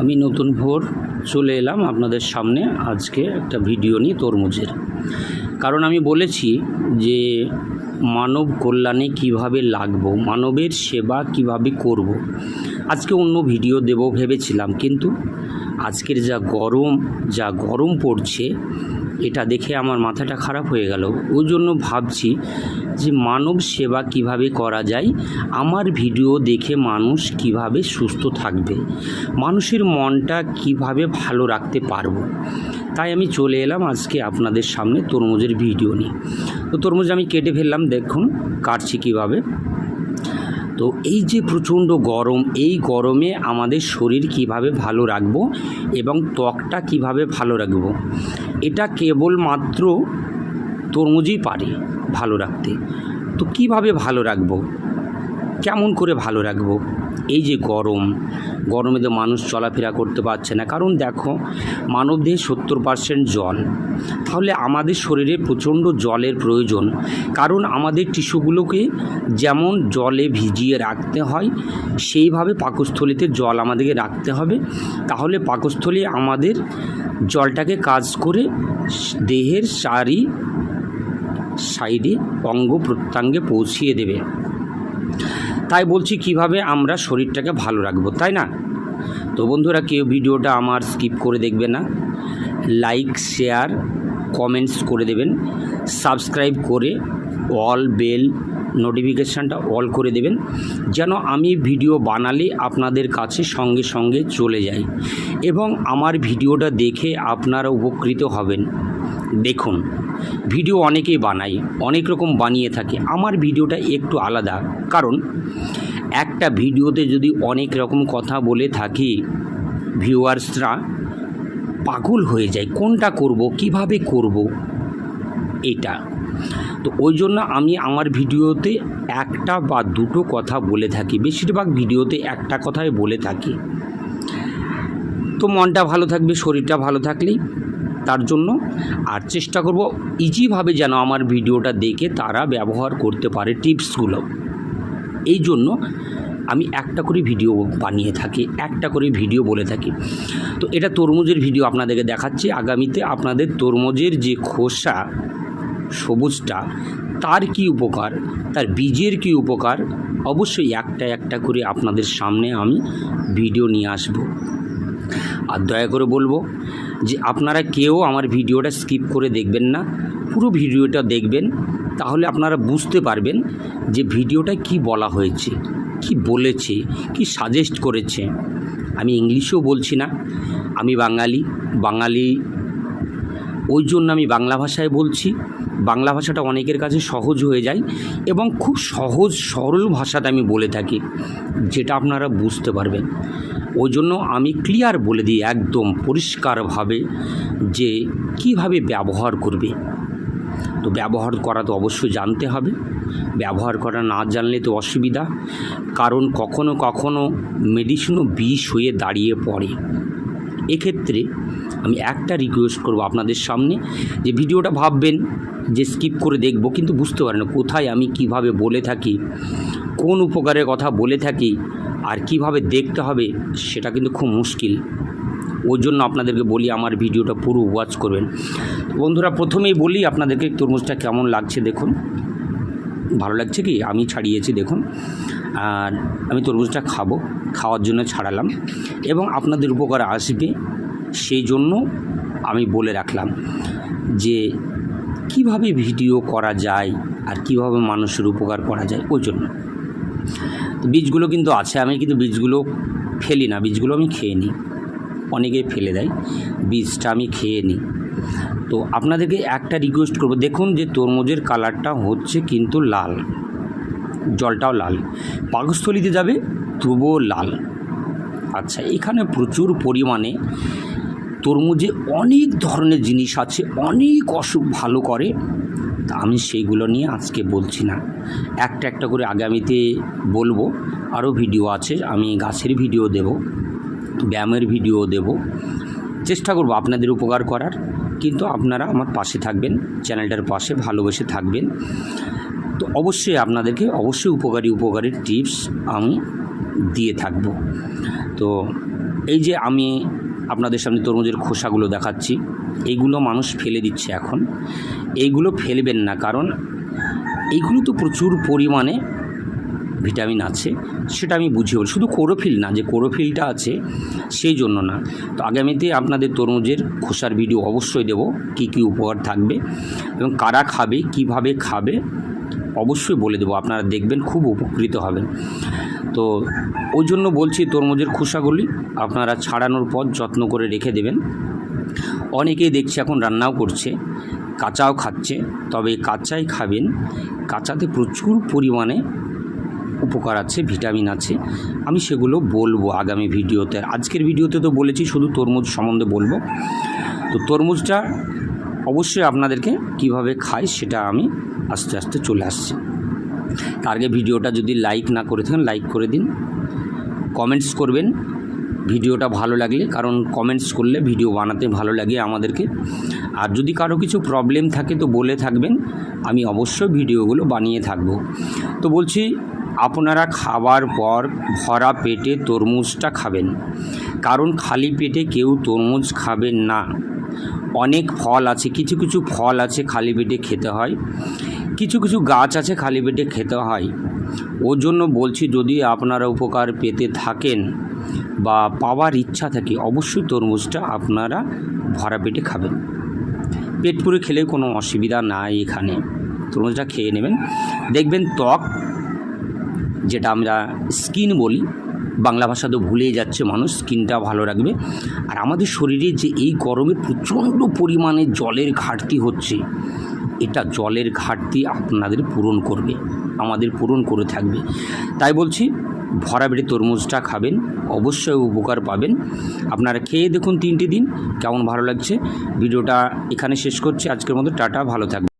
আমি নতুন ভোর চলে এলাম আপনাদের সামনে আজকে একটা ভিডিও নিয়ে তরমুজের কারণ আমি বলেছি যে মানব কল্যাণে কীভাবে লাগবো, মানবের সেবা কীভাবে করব। আজকে অন্য ভিডিও দেব ভেবেছিলাম, কিন্তু আজকের যা গরম যা গরম পড়ছে এটা দেখে আমার মাথাটা খারাপ হয়ে গেল। ওই জন্য ভাবছি যে মানব সেবা কীভাবে করা যায়, আমার ভিডিও দেখে মানুষ কীভাবে সুস্থ থাকবে, মানুষের মনটা কীভাবে ভালো রাখতে পারব। তাই আমি চলে এলাম আজকে আপনাদের সামনে তরমুজের ভিডিও নিয়ে। তো তরমুজ আমি কেটে ফেললাম, দেখুন কাটছি কীভাবে। তো এই যে প্রচণ্ড গরম, এই গরমে আমাদের শরীর কীভাবে ভালো রাখব এবং ত্বকটা কীভাবে ভালো রাখব, এটা কেবলমাত্র তরমুজই পারে ভালো রাখতে। তো কীভাবে ভালো রাখব? কেমন করে ভালো রাখব? এই যে গরম, গরমে তো মানুষ চলাফেরা করতে পারছে না। কারণ দেখো মানবদেহে সত্তর পার্সেন্ট জল। তাহলে আমাদের শরীরে প্রচণ্ড জলের প্রয়োজন। কারণ আমাদের টিস্যুগুলোকে যেমন জলে ভিজিয়ে রাখতে হয়, সেইভাবে পাকস্থলিতে জল আমাদেরকে রাখতে হবে। তাহলে পাকস্থলী আমাদের জলটাকে কাজ করে দেহের সারি সাইডে অঙ্গ প্রত্যঙ্গে পৌঁছিয়ে দেবে। তাই বলছি কীভাবে আমরা শরীরটাকে ভালো রাখব, তাই না? তো বন্ধুরা, কেউ ভিডিওটা আমার স্কিপ করে দেখবে না, লাইক, শেয়ার, কমেন্টস করে দেবেন, সাবস্ক্রাইব করে অল বেল নোটিফিকেশানটা অল করে দেবেন, যেন আমি ভিডিও বানালে আপনাদের কাছে সঙ্গে সঙ্গে চলে যায় এবং আমার ভিডিওটা দেখে আপনারা উপকৃত হবেন। দেখুন, ভিডিও অনেকেই বানাই অনেক রকম বানিয়ে থাকে। আমার ভিডিওটা একটু আলাদা, কারণ একটা ভিডিওতে যদি অনেক রকম কথা বলে থাকি, ভিউয়ার্সরা পাগল হয়ে যায়, কোনটা করব, কীভাবে করব, এটা। তো ওই জন্য আমি আমার ভিডিওতে একটা বা দুটো কথা বলে থাকি, বেশিরভাগ ভিডিওতে একটা কথাই বলে থাকি। তো মনটা ভালো থাকবে, শরীরটা ভালো থাকলেই তার জন্য। আর চেষ্টা করব ইজিভাবে যেন আমার ভিডিওটা দেখে তারা ব্যবহার করতে পারে টিপসগুলো। এই জন্য আমি একটা করে ভিডিও বানিয়ে থাকি, একটা করে ভিডিও বলে থাকি। তো এটা তরমুজের ভিডিও আপনাদেরকে দেখাচ্ছি। আগামীতে আপনাদের তরমুজের যে খোসা, সবুজটা, তার কি উপকার, তার বীজের কি উপকার, অবশ্যই একটা একটা করে আপনাদের সামনে আমি ভিডিও নিয়ে আসব। আর দয়া করে বলব যে আপনারা কেউ আমার ভিডিওটা স্কিপ করে দেখবেন না, পুরো ভিডিওটা দেখবেন, তাহলে আপনারা বুঝতে পারবেন যে ভিডিওটা কি বলা হয়েছে, কি বলেছে, কি সাজেস্ট করেছে। আমি ইংলিশেও বলছি না, আমি বাঙালি বাঙালি, ওই জন্য আমি বাংলা ভাষায় বলছি। বাংলা ভাষাটা অনেকের কাছে সহজ হয়ে যায় এবং খুব সহজ, সরল ভাষাতে আমি বলে থাকি, যেটা আপনারা বুঝতে পারবেন। ওই জন্য আমি ক্লিয়ার বলে দিই একদম পরিষ্কারভাবে যে কীভাবে ব্যবহার করবে। তো ব্যবহার করা তো অবশ্যই জানতে হবে। ব্যবহার করা না জানলে তো অসুবিধা। কারণ কখনো কখনো মেডিসিনও বিষ হয়ে দাঁড়িয়ে পড়ে। এক্ষেত্রে আমি একটা রিকোয়েস্ট করব আপনাদের সামনে যে ভিডিওটা ভাববেন, যে স্কিপ করে দেখব কিন্তু বুঝতে পারেন কোথায় আমি কীভাবে বলে থাকি, কোন উপকারের কথা বলে থাকি আর কীভাবে দেখতে হবে সেটা কিন্তু খুব মুশকিল। ওই জন্য আপনাদেরকে বলি, আমার ভিডিওটা পুরো ওয়াচ করবেন। বন্ধুরা, প্রথমেই বলি, আপনাদেরকে তরমুজটা কেমন লাগছে দেখুন। ভালো লাগছে কি? আমি ছাড়িয়েছি, দেখুন। আর আমি তরমুজটা খাব, খাওয়ার জন্য ছাড়ালাম। এবং আপনাদের উপকার আসবে, সেই জন্য আমি বলে রাখলাম যে, কীভাবে ভিডিও করা যায় আর কীভাবে মানুষের উপকার করা যায়, ওই জন্য। বীজগুলো কিন্তু আছে, আমি কিন্তু বীজগুলো ফেলি না, বীজগুলো আমি খেয়ে নিই। অনেকেই ফেলে দেয়, বীজটা আমি খেয়ে নিই। তো আপনাদেরকে একটা রিকোয়েস্ট করব, দেখুন যে তরমুজের কালারটা হচ্ছে কিন্তু লাল, জলটাও লাল। পাকস্থলিতে যাবে, তবুও লাল। আচ্ছা এখানে প্রচুর পরিমাণে তরমুজে অনেক ধরনের জিনিস আছে, অনেক অসুখ ভালো করে। আমি সেইগুলো নিয়ে আজকে বলছি না। একটা একটা করে আগামীতে বলব। আরও ভিডিও আছে, আমি গাছের ভিডিও দেব, ব্যায়ামের ভিডিও দেব। চেষ্টা করব আপনাদের উপকার করার, কিন্তু আপনারা আমার পাশে থাকবেন, চ্যানেলটার পাশে ভালোবেসে থাকবেন। তো অবশ্যই আপনাদেরকে অবশ্যই উপকারী উপকারী টিপস আমি দিয়ে থাকব। তো এই যে আমি আপনাদের সামনে তরমুজের খোসাগুলো দেখাচ্ছি। এইগুলো মানুষ ফেলে দিচ্ছে এখন। এইগুলো ফেলবেন না, কারণ এইগুলো তো প্রচুর পরিমাণে ভিটামিন আছে, সেটা আমি বুঝিয়ে বলি। শুধু কোরোফিল না, যে কোরোফিলটা আছে, সেই জন্য না। তো আগামীতে আপনাদের তরমুজের খোসার ভিডিও অবশ্যই দেব, কি কি উপকার থাকবে এবং কারা খাবে, কীভাবে খাবে, অবশ্যই বলে দেবো। আপনারা দেখবেন, খুব উপকৃত হবেন। তো ওই জন্য বলছি তরমুজের খোসাগুলি আপনারা ছাড়ানোর পর যত্ন করে রেখে দেবেন। অনেকেই দেখছি এখন রান্নাও করছে, কাঁচাও খাচ্ছে, তবে কাঁচাই খাবেন, কাঁচাতে প্রচুর পরিমাণে উপকার আছে, ভিটামিন আছে। আমি সেগুলো বলব আগামী ভিডিওতে। আজকের ভিডিওতে তো বলেছি শুধু তরমুজ সম্বন্ধে বলব। তো তরমুজটা অবশ্যই আপনাদেরকে কীভাবে খাই সেটা আমি আস্তে আস্তে চলে আসছি। তার আগে ভিডিওটা যদি লাইক না করে থাকেন লাইক করে দিন। কমেন্টস করবেন। ভিডিওটা ভালো লাগলে, কারণ কমেন্টস করলে ভিডিও বানাতে ভালো লাগে আমাদেরকে। আর যদি কারও কিছু প্রবলেম থাকে তো বলে থাকবেন, আমি অবশ্যই ভিডিওগুলো বানিয়ে থাকব। তো বলছি, আপনারা খাবার পর ভরা পেটে তরমুজটা খাবেন। কারণ খালি পেটে কেউ তরমুজ খাবেন না। অনেক ফল আছে, কিছু কিছু ফল আছে খালি পেটে খেতে হয়। কিছু কিছু গাছ আছে খালি পেটে খেতে হয়। ওর জন্য বলছি যদি আপনারা উপকার পেতে থাকেন বা পাওয়ার ইচ্ছা থাকে, অবশ্যই তরমুজটা আপনারা ভরা পেটে খাবেন। পেট পুরে খেলে কোনো অসুবিধা নাই এখানে। তরমুজটা খেয়ে নেবেন। দেখবেন ত্বক, যেটা আমরা স্কিন বলি, বাংলা ভাষা তো ভুলেই যাচ্ছে মানুষ, স্কিনটা ভালো রাখবে। আর আমাদের শরীরে যে এই গরমে প্রচণ্ড পরিমাণে জলের ঘাটতি হচ্ছে এটা জলের ঘাটতি আপনাদের পূরণ করবে, আমাদের পূরণ করে থাকবে। তাই বলছি, ভরা বেড়ে তরমুজটা খাবেন, অবশ্যই উপকার পাবেন। আপনারা খেয়ে দেখুন তিনটি দিন, কেমন ভালো লাগছে। ভিডিওটা এখানে শেষ করছি, আজকের মতো টাটা, ভালো থাকবে